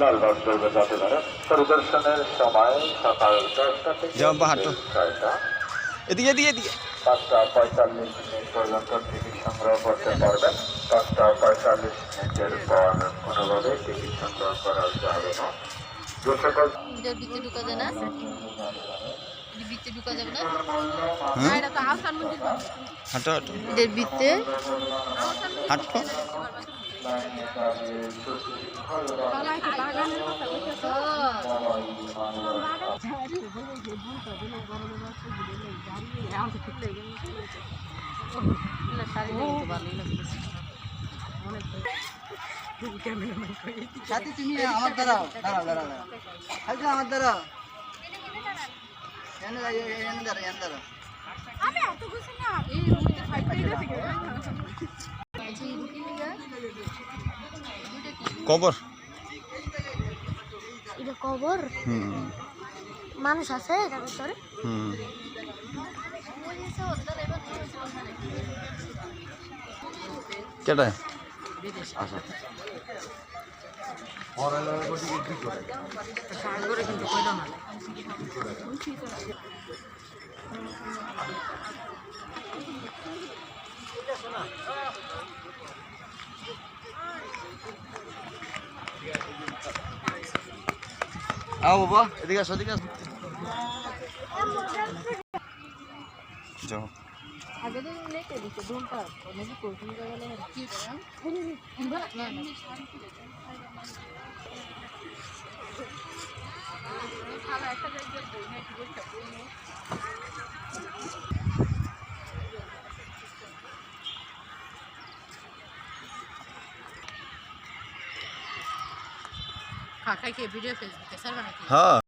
লালবাগ দুর্গা জাদুঘরে পরিদর্শনের সময় সকাল দশটা থেকে। ছয়টা। এদিকে এদিকে এদিকে। পাঁচটা পঁয়তাল্লিশ মিনিট পর্যন্ত টিকিট সংগ্রহ করতে পারবেন। পাঁচটা পঁয়তাল্লিশ মিনিটের পর কোনোভাবে টিকিট সংগ্রহ করা যাবে না। যে সকল ভিতরে ঢুকা যায় না? ভিতরে ঢুকা যাবে না? এটা তো আহসান মন্দির হাঁটো হাঁটো। এটার ভিতরে। হাঁটো। সাথী তুমি আমার দাঁড়াও দাঁড়াও দাঁড়াও দাঁড়াও হালকা আমার দাঁড়াও এনে দাঁড়াও এনে দাঁড়াও এনে দাঁড়াও কবর? এটা কবর? হুম। মানুষ আছে এটার ভিতরে? হুম। কেটা আচ্ছা। আও বাবা এদিকে আসো এদিকে আসো। যাও। আগে কোচিং কি ভিডিও ফেসবুকে স্যার বানাই হ্যাঁ।